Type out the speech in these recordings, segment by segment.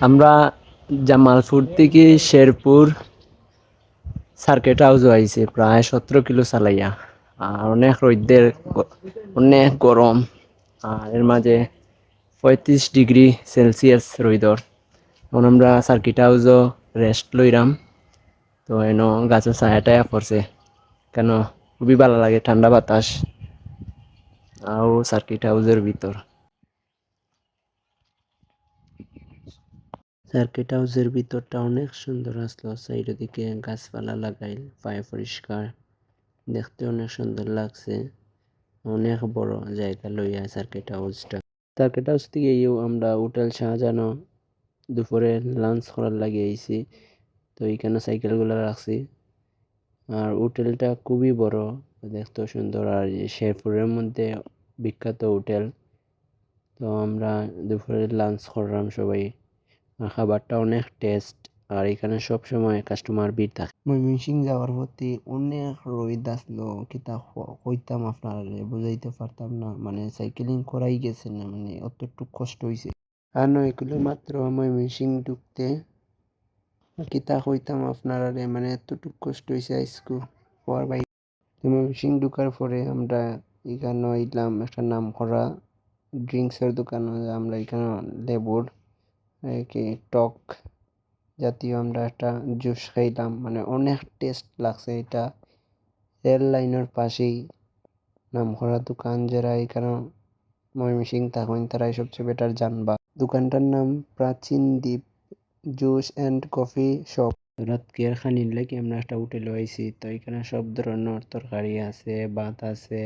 আমরা জামালপুর থেকে Sherpur circuit house আইছি, প্রায় সতেরো কিলো চালাইয়া। আর অনেক রোদ্দের অনেক গরম। আর এর মাঝে পঁয়ত্রিশ ডিগ্রি সেলসিয়াস রোদর। এখন আমরা সার্কিট হাউসও রেস্ট লইরাম। তো এন গাছের ছায়াটায়া পড়ছে। কেন? খুবই ভালো লাগে, ঠান্ডা বাতাস। আর সার্কিট হাউসের ভিতর। সার্কিট হাউসের ভিতরটা অনেক সুন্দর আসলো সাইডের দিকে গাছপালা লাগাইল, পায়ে পরিষ্কার। দেখতে অনেক সুন্দর লাগছে, অনেক বড় জায়গা লইয়া সার্কিট হাউসটা। সার্কিট হাউস থেকে আমরা হোটেল শাহজাহানো দুপুরে লাঞ্চ করার লাগে আইছি, তো এইখানে সাইকেলগুলো রাখছি। আর হোটেলটা খুবই বড়, দেখতেও সুন্দর। আর শেরপুরের মধ্যে বিখ্যাত হোটেল তো আমরা দুপুরে লাঞ্চ করলাম সবাই। খাবারটা অনেক টেস্ট আর এখানে সব সময় কাস্টমার ভিড় থাকে। ময়মনসিং যাওয়ার পথে অনেক রোদ আসলো কিতা কইতাম আপনার, বুঝাইতে পারতাম না মানে সাইকেলিং করাই গেছে না মানে অতটুক কষ্ট হইছে। আর নয় কিলো মাত্র ময়মনসিং ঢুকতে, কিতা কইতাম আপনার মানে এতটুক কষ্ট হইছে আইসকু পর বাই ময়মনসিং ঢুকার পরে আমরা এখানে এলাম একটা নাম করা ড্রিঙ্কসের দোকান, আমরা এখানে লেবুর কি, টক জাতীয় আমরা একটা জুস খাইলাম। মানে অনেক টেস্ট লাগছে এটা। রেল লাইনের পাশেই নামকরা দোকান যারা এখানে ময়মনসিং থাকেন তারাই সবচেয়ে বেটার জানবা। দোকানটার নাম প্রাচীন দ্বীপ জুস অ্যান্ড কফি শপ। রাতকের খানির লাগে আমরা একটা হোটেলে আইছি। তো এখানে সব ধরনের তরকারি আছে, ভাত আছে,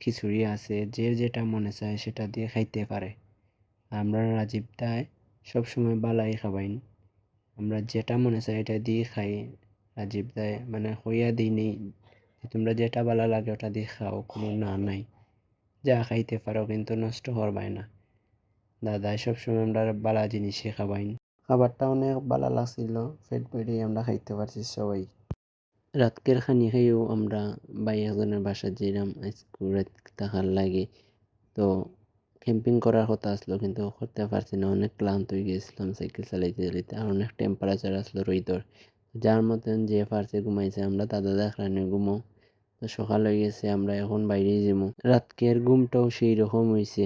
খিচুড়ি আছে, যে যেটা মনে চায় সেটা দিয়ে খাইতে পারে। আমরা রাজীব দায় সবসময় বালাই খাবাইন। আমরা যেটা মনে চায় এটা দিয়ে খাই, রাজীব দায় মানে হইয়া দিই নেই তোমরা যেটা ভালো লাগে ওটা দিয়ে খাও, কোনো না নাই। যা খাইতে পারো কিন্তু নষ্ট করবাই না। দাদাই সবসময় আমরা বালা জিনিসই খাবাইন। খাবারটা অনেক ভালো লাগছিল পেট ভরে আমরা খাইতে পারছি সবাই। রাতকের খানি খাইও আমরা ভাই একজনের বাসা যেরাম, আজকে রাত থাকার লাগে। তো ক্যাম্পিং করার কথা আসলো, কিন্তু করতে পারছি না। অনেক ক্লান্ত হয়ে গিয়েছিলাম সাইকেল চালাইতে চালাইতে আর অনেক টেম্পারেচার আসলো রোহিতর। যার মতন যে পারছে ঘুমাইছে, আমরা দাদা দেখানে ঘুমো। তো সকাল হয়ে গেছে, আমরা এখন বাইরেই যাব। রাতকের ঘুমটাও সেই রকম হয়েছে